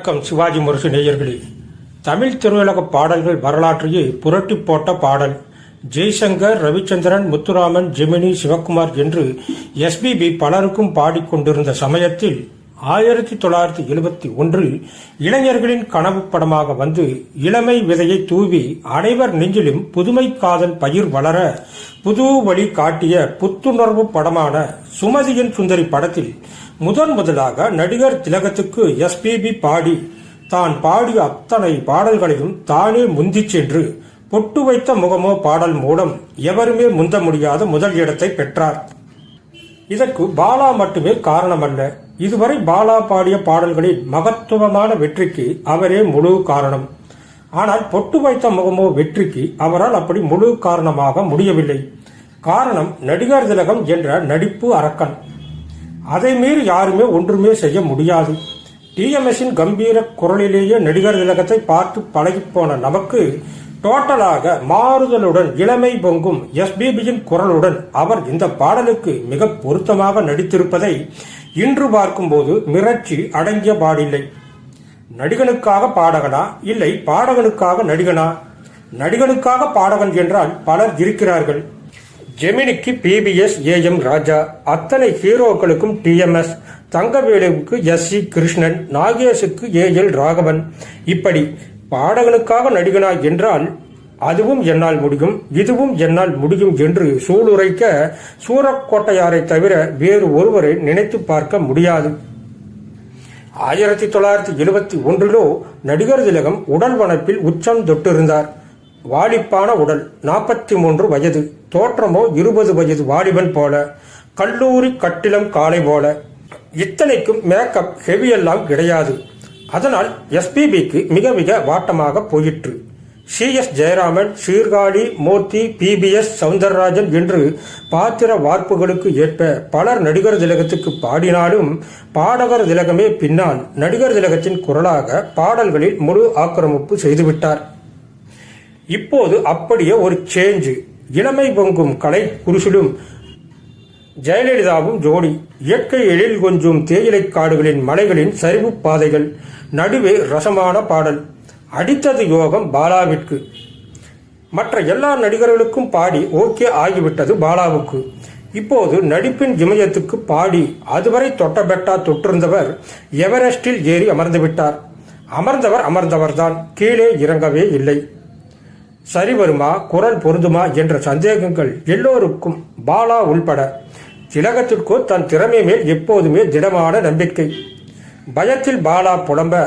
வணக்கம் சிவாஜி முரசு நேயர்களே. தமிழ் திருவுலக பாடல்கள் வரலாற்றையே புரட்டி போட்ட பாடல். ஜெய்சங்கர் ரவிச்சந்திரன் முத்துராமன் ஜெமினி சிவகுமார் என்று எஸ்பிபி பலருக்கும் பாடிக்கொண்டிருந்த சமயத்தில் ஆயிரத்தி தொள்ளாயிரத்தி எழுபத்தி ஒன்றில் இளைஞர்களின் கனவு படமாக வந்து இளமை விதையை தூவி அனைவர் நெஞ்சிலும் புதுமை காதல் பயிர் வளர புது வழி காட்டிய புத்துணர்வு படமான சுமதியின் சுந்தரி படத்தில் முதன் முதலாக நடிகர் திலகத்துக்கு எஸ்பிபி பாடி. தான் பாடிய அத்தனை பாடல்களையும் தானே முந்திச் சென்று பொட்டு வைத்த முகமோ பாடல் மூலம் எவருமே முந்த முடியாத முதல் இடத்தை பெற்றார். இதற்கு பாலா மட்டுமே காரணமல்ல. இதுவரை பாலா பாடிய பாடல்களின் மகத்துவமான வெற்றிக்கு அவரே முழு காரணம். ஆனால் பொட்டு வைத்த முகமோ வெற்றிக்கு அவரால் அப்படி முழு காரணமாக முடியவில்லை. காரணம் நடிகர் திலகம் என்ற நடிப்பு அரக்கன். அதை மீறி யாருமே ஒன்றுமே செய்ய முடியாது. டிஎம்எஸின் கம்பீர குரலிலேயே நடிகர் திலகத்தை பார்த்து பழகிப்போன நமக்கு டோட்டலாக மாறுதலுடன் இளமை பொங்கும் எஸ்பிபியின் குரலுடன் அவர் இந்த பாடலுக்கு மிக பொருத்தமாக நடித்திருப்பதை இன்று பார்க்கும்போது மிரட்சி அடங்கிய பாடில்லை. நடிகனுக்காக பாடகனா? இல்லை பாடகனுக்காக நடிகனா? நடிகனுக்காக பாடகன் என்றால் பலர் இருக்கிறார்கள். ஜெமினிக்கு பிபிஎஸ் ஏஎம் ராஜா அத்தனை ஹீரோக்களுக்கும் டிஎம்எஸ் தங்கவேலுவுக்கு எஸ் சி கிருஷ்ணன் நாகேஷுக்கு ஏ எல் ராகவன். இப்படி பாடகனுக்காக நடிகனா என்றால் அதுவும் என்னால் முடியும் இதுவும் என்னால் முடியும் என்று சூளுரைக்க சூரக்கோட்டையாரை தவிர வேறு ஒருவரை நினைத்து பார்க்க முடியாது. ஆயிரத்தி தொள்ளாயிரத்தி எழுபத்தி ஒன்றிலோ நடிகர் திலகம் உடல் வனப்பில் உச்சம் தொட்டிருந்தார். வாலிப்பான உடல் நாற்பத்தி மூன்று வயது தோற்றமோ இருபது வயது வாலிபன் போல கல்லூரி கட்டிலம் காலை போல. இத்தனைக்கும் மேக்கப் ஹெவியெல்லாம் கிடையாது. அதனால் எஸ்பிபிக்கு மிக மிக வாட்டமாக போயிற்று. C. S. Jayaraman Sirkazhi Murthy PBS Soundararajan என்று பாத்திர வார்ப்புகளுக்கு ஏற்ப பலர் நடிகர் திலகத்துக்கு பாடினாலும் பாடகர் திலகமே பின்னால் நடிகர் திலகத்தின் குரலாக பாடல்களில் முழு ஆக்கிரமிப்பு செய்துவிட்டார். இப்போது அப்படியே ஒரு சேஞ்சு இளமை பொங்கும் கலை குருசிலும் ஜெயலலிதாவும் ஜோடி இயற்கை எழில் கொஞ்சும் தேயிலை காடுகளின் மலைகளின் சரிவு பாதைகள் நடுவே ரசமான பாடல். அடித்தது யோகம் பாலாவிற்கு. மற்ற எல்லா நடிகர்களுக்கும் பாடி ஓகே ஆகிவிட்டது பாலாவுக்கு. இப்போது நடிப்பின் இமயத்துக்கு பாடி அதுவரை தொட்டபெட்டா தொற்றிருந்தவர் எவரெஸ்டில் ஏறி அமர்ந்து விட்டார் அமர்ந்தவர் அமர்ந்தவர்தான் கீழே இறங்கவே இல்லை. சரி வருமா குரல் பொருந்துமா என்ற சந்தேகங்கள் எல்லோருக்கும் பாலா உள்பட. திலகத்திற்கோ தன் திறமை மேல் எப்போதுமே திடமான நம்பிக்கை. பயத்தில் பாலா புலம்ப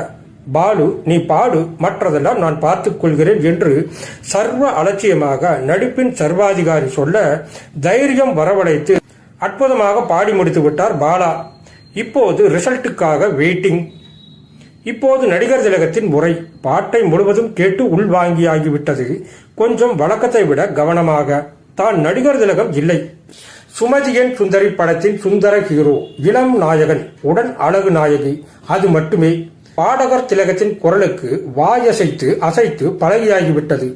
பாலு நீ பாடு மற்றதெல்லாம் நான் பார்த்துக் கொள்கிறேன் என்று சர்வ அலட்சியமாக நடிப்பின் சர்வாதிகாரி சொல்ல தைரியம் வரவழைத்து அற்புதமாக பாடி முடித்து விட்டார் பாலா. இப்போது ரிசல்ட்டுக்காக வெயிட்டிங். இப்போது நடிகர் திலகத்தின் முறை. பாட்டை முழுவதும் கேட்டு உள்வாங்கியாகிவிட்டது கொஞ்சம் வழக்கத்தை விட கவனமாக. தான் நடிகர் திலகம் இல்லை. சுமதியன் சுந்தரி படத்தின் சுந்தர ஹீரோ இளம் நாயகன் உடன் அழகு நாயகி. அது மட்டுமே பாடகர் திலகத்தின் குரலுக்கு வாயசைத்து அசைத்து பழகியாகிவிட்டது.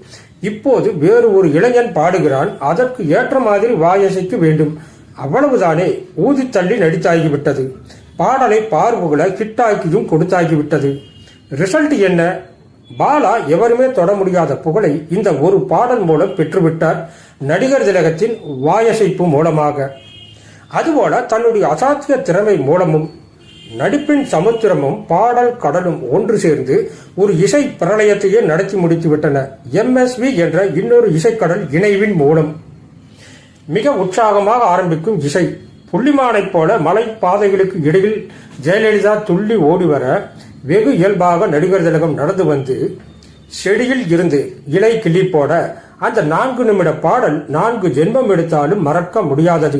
இப்போது வேறு ஒரு இளைஞன் பாடுகிறான் அதற்கு ஏற்ற மாதிரி வாயசைக்க வேண்டும். அவ்வளவுதானே ஊதி தள்ளி நடித்தாகிவிட்டது. பாடலை பார்வுகளை ஹிட்டாக்கியும் கொடுத்தாகிவிட்டது. ரிசல்ட் என்ன? பாலா எவருமே தொட முடியாத புகழை இந்த ஒரு பாடல் மூலம் பெற்றுவிட்டார். நடிகர் திலகத்தின் வாயசைப்பு மூலமாக. அதுபோல தன்னுடைய அசாத்திய திறமை மூலமும் நடிப்பின் சமுத்திரமும் பாடல் கடலும் ஒன்று சேர்ந்து ஒரு இசை பிரளயத்தையே நடத்தி முடித்து விட்டன எம்எஸ்வி என்ற இன்னொரு இசைக்கடல் இணைவின் மூலம். மிக உற்சாகமாக ஆரம்பிக்கும் இசை புள்ளிமானைப் போல மலை பாதைகளுக்கு இடையில் ஜெயலலிதா துள்ளி ஓடி வர வெகு இயல்பாக நடிகர் திலகம் நடந்து வந்து செடியில் இருந்து இலை கிள்ளி போட அந்த நான்கு நிமிட பாடல் நான்கு ஜென்மம் எடுத்தாலும் மறக்க முடியாதது.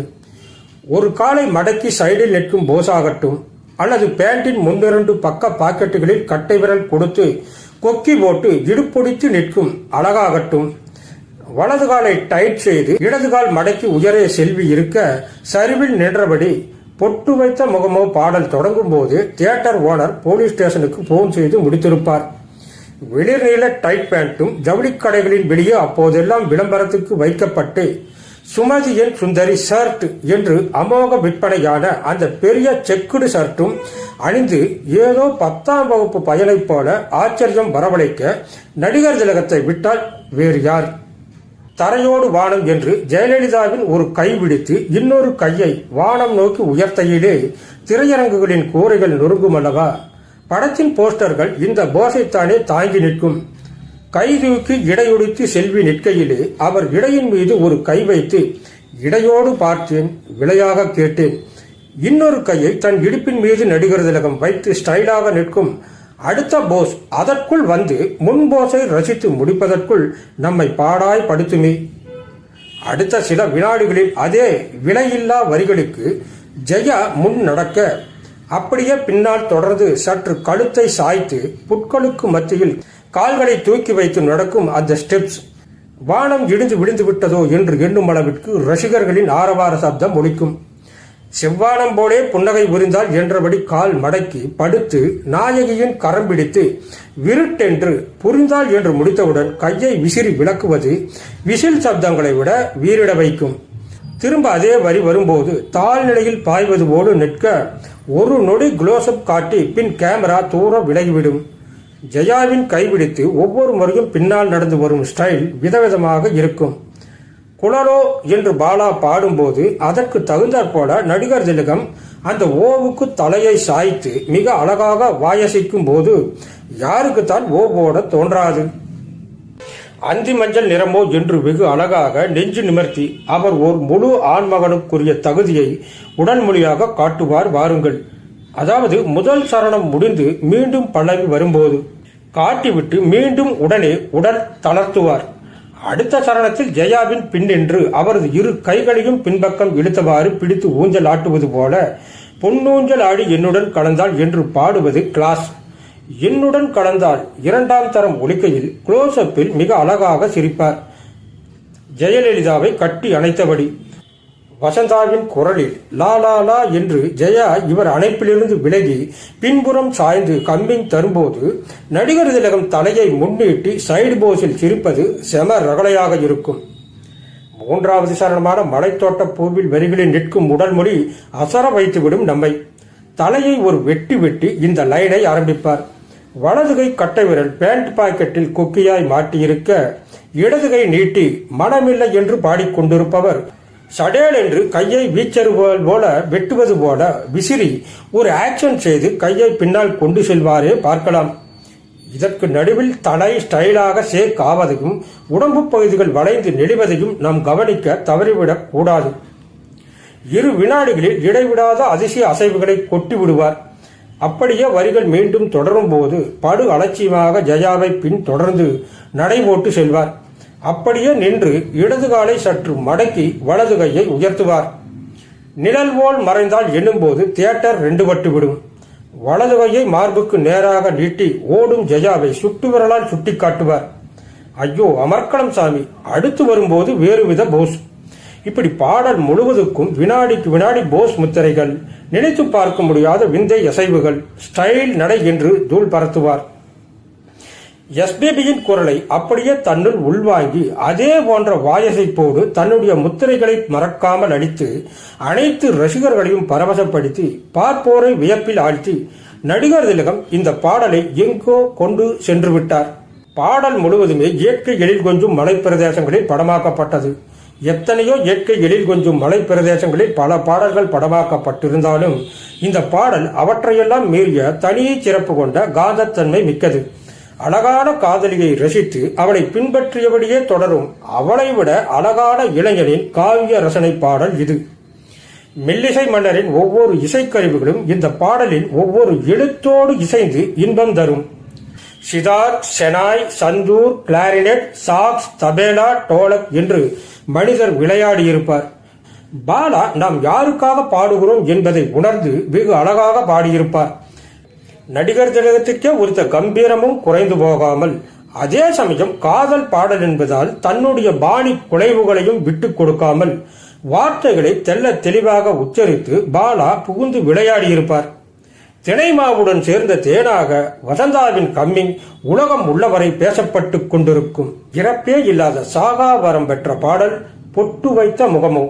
ஒரு காலை மடக்கி சைடில் நிற்கும் போஸாகட்டும் அல்லது பேண்டின் முன்னிரண்டு பக்க பாக்கெட்டுகளில் கட்டை விரல் கொடுத்து கொக்கி போட்டு இடுப்பொடித்து நிற்கும் அழகாகட்டும். வலது காலை டைட் செய்து இடது கால் மடக்கி உயரே செல்வி இருக்க சரிவில் நின்றபடி பொட்டு வைத்த முகமோ பாடல் தொடங்கும் போது தியேட்டர் ஓனர் போலீஸ் ஸ்டேஷனுக்கு போன் செய்து முடித்திருப்பார். வெளிர் டைட் பேண்ட்டும் ஜவுளி கடைகளின் வெளியே அப்போதெல்லாம் விளம்பரத்துக்கு வைக்கப்பட்டு சுமதியின் சுந்தரி ஷர்ட் என்று அமோக விற்பனையான அந்த பெரிய செக்குடு ஷர்ட்டும் அணிந்து ஏதோ பத்தாம் வகுப்பு பயனைப் போல ஆச்சரியம் வரவழைக்க நடிகர் திலகத்தை விட்டால் வேறு யார்? தரையோடு வானம் என்று ஜெயலலிதாவின் ஒரு கை விடுத்து இன்னொரு கையை வானம் நோக்கி உயர்த்தையிலே திரையரங்குகளின் கூரைகள் நொறுங்குமல்லவா? படத்தின் போஸ்டர்கள் இந்த போசைத்தானே தாங்கி நிற்கும். கை தூக்கி செல்வி நிற்கையிலே அவர் இடையின் மீது ஒரு கை வைத்து இடையோடு பார்த்தேன் விளையாக கேட்டேன். இன்னொரு கையை தன் இடுப்பின் மீது நடிகர் திலகம் வைத்து ஸ்டைலாக நிற்கும். அடுத்த போஸ் அதற்குள் வந்து முன் போஸை ரசித்து முடிப்பதற்குள் நம்மை பாடாய் படுத்துமே. அடுத்த சில வினாடிகளில் அதே விலையில்லா வரிகளுக்கு ஜெயா முன் நடக்க அப்படியே பின்னால் தொடர்ந்து சற்று கழுத்தை சாய்த்து புட்களுக்கு மத்தியில் கால்களை தூக்கி வைத்து நடக்கும் அந்த ஸ்டெப்ஸ் வானம் இடிந்து விழுந்து விட்டதோ என்று எண்ணும் அளவிற்கு ரசிகர்களின் ஆரவார சப்தம் ஒழிக்கும் செவ்வானம் போலே புன்னகை புரிந்தால் என்றபடி கால் மடக்கி படுத்து நாயகியின் கரம் பிடித்து விருட்டென்று புரிந்தால் என்று முடித்தவுடன் கையை விசிறி விளக்குவது விசில் சப்தங்களை விட வீரிட வைக்கும். திரும்ப அதே வரி வரும்போது தாழ்நிலையில் பாய்வது போல நிற்க ஒரு நொடி குளோசப் காட்டி பின் கேமரா தூரம் விலகிவிடும். ஜெயாவின் கைபிடித்து ஒவ்வொரு முறையும் பின்னால் நடந்து வரும் ஸ்டைல் விதவிதமாக இருக்கும். குளரோ என்று பாலா பாடும்போது அதற்கு தகுந்தாற்போல நடிகர் திலகம் அந்த ஓவுக்கு தலையை சாய்த்து மிக அழகாக வாயசிக்கும் போது யாருக்குத்தான் ஓ போட தோன்றாது. அந்தி மஞ்சள் நிறமோ என்று வெகு அழகாக நெஞ்சு நிமர்த்தி அவர் ஓர் முழு ஆண்மகனுக்குரிய தகுதியை உடன்மொழியாக காட்டுவார் வாருங்கள். அதாவது முதல் சரணம் முடிந்து மீண்டும் பழகி வரும்போது காட்டிவிட்டு மீண்டும் உடனே உடல் தளர்த்துவார். அடுத்த சரணத்தில் ஜெயாவின் பின்னின்று அவரது இரு கைகளையும் பின்பக்கம் இழுத்தவாறு பிடித்து ஊஞ்சல் ஆட்டுவது போல பொன்னூஞ்சல் ஆடி என்னுடன் கலந்தாள் என்று பாடுவது கிளாஸ் என்னுடன் கலந்தால் இரண்டாம் தரம் ஒலிக்கையில் குளோசப்பில் மிக அழகாக சிரிப்பார். ஜெயலலிதாவை கட்டி அணைத்தபடி வசந்தாவின் குரலில் லா லா லா என்று ஜெயா இவர் அணைப்பிலிருந்து விலகி பின்புறம் சாய்ந்து கம்பிங் தரும்போது நடிகர் திலகம் தலையை முன்னிட்டு சைடு போஸில் சிரிப்பது செம ரகலையாக இருக்கும். மூன்றாவது சரணமான மலைத்தோட்ட பூவில் வரிகளில் நிற்கும் உடல்மொழி அசர வைத்துவிடும் நம்மை. தலையை ஒரு வெட்டி வெட்டி இந்த லைனை ஆரம்பிப்பார். வலதுகை கட்டை விரல் பேண்ட் பாக்கெட்டில் கொக்கியாய் மாட்டியிருக்க இடதுகை நீட்டி மனமில்லை என்று பாடிக்கொண்டிருப்பவர். சடேல் என்று கையை வீச்சருவோல் போல வெட்டுவது போல விசிறி ஒரு ஆக்ஷன் செய்து கையை பின்னால் கொண்டு செல்வாரே பார்க்கலாம். இதற்கு நடுவில் தலை ஸ்டைலாக சேர்க்காவதையும் ஆவதையும் உடம்பு பகுதிகள் வளைந்து நெளிவதையும் நாம் கவனிக்க தவறிவிடக் கூடாது. இரு வினாடிகளில் இடைவிடாத அதிசய அசைவுகளை கொட்டி விடுவார் அப்படியே வரிகள் மீண்டும் தொடரும் போது படு அலட்சியமாக ஜயாவை பின் தொடர்ந்து நடைபோட்டு செல்வார். அப்படியே நின்று இடது காலை சற்று மடக்கி வலது கையை உயர்த்துவார். நிழல் போல் மறைந்தால் எண்ணும்போது தியேட்டர் ரெண்டு பட்டு விடும். வலது கையை மார்புக்கு நேராக நீட்டி ஓடும் ஜெயாவை சுட்டு விரலால் சுட்டி காட்டுவார் ஐயோ அமர்க்களம் சாமி அடுத்து வரும்போது வேறுவித போஸ். இப்படி பாடல் முழுவதுக்கும் வினாடிக்கு வினாடி போஸ் முத்திரைகள் நினைத்து பார்க்க முடியாத விந்தை அசைவுகள் ஸ்டைல் நடை என்று தூள் பரத்துவார். எஸ்பிபியின் குரலை அப்படியே தன்னுள் உள்வாங்கி அதே போன்ற வாயசைப்போடு தன்னுடைய முத்திரைகளை மறக்காமல் அடித்து அனைத்து ரசிகர்களையும் பரவசப்படுத்தி பார்ப்போரை வியப்பில் ஆழ்த்தி நடிகர் திலகம் இந்த பாடலை எங்கோ கொண்டு சென்று விட்டார். பாடல் முழுவதுமே இயற்கை எழில் கொஞ்சும் மலைப்பிரதேசங்களில் படமாக்கப்பட்டது. எத்தனையோ இயற்கை எழில் கொஞ்சும் மலை பிரதேசங்களில் பல பாடல்கள் படமாக்கப்பட்டிருந்தாலும் இந்த பாடல் அவற்றையெல்லாம் மீறிய தனி சிறப்பு கொண்ட காந்தத்தன்மை மிக்கது. அழகான காதலியை ரசித்து அவளை பின்பற்றியபடியே தொடரும் அவளை விட அழகான இளைஞனின் காவிய ரசனை பாடல் இது. மெல்லிசை மன்னரின் ஒவ்வொரு இசைக்கருவிகளும் இந்த பாடலில் ஒவ்வொரு எழுத்தோடு இசைந்து இன்பம் தரும். சிதார் செனாய் சந்தூர் கிளாரினெட் சாக்ஸ் தபேலா டோலக் என்று மனிதர் விளையாடியிருப்பார். பாலா நாம் யாருக்காக பாடுகிறோம் என்பதை உணர்ந்து வெகு அழகாக பாடியிருப்பார். நடிகர் திலகத்துக்கே ஒருத்த கம்பீரமும் குறைந்து போகாமல் அதே சமயம் காதல் பாடல் என்பதால் தன்னுடைய பாணி குலைவுகளையும் விட்டுக் கொடுக்காமல் வார்த்தைகளை தெல்ல தெளிவாக உச்சரித்து பாலா புகுந்து விளையாடியிருப்பார். தினைமாவுடன் சேர்ந்த தேனாக வசந்தாவின் கம்மிங் உலகம் உள்ளவரை பேசப்பட்டு கொண்டிருக்கும் இறப்பே இல்லாத சாகா வரம் பெற்ற பாடல் பொட்டு வைத்த முகமோ.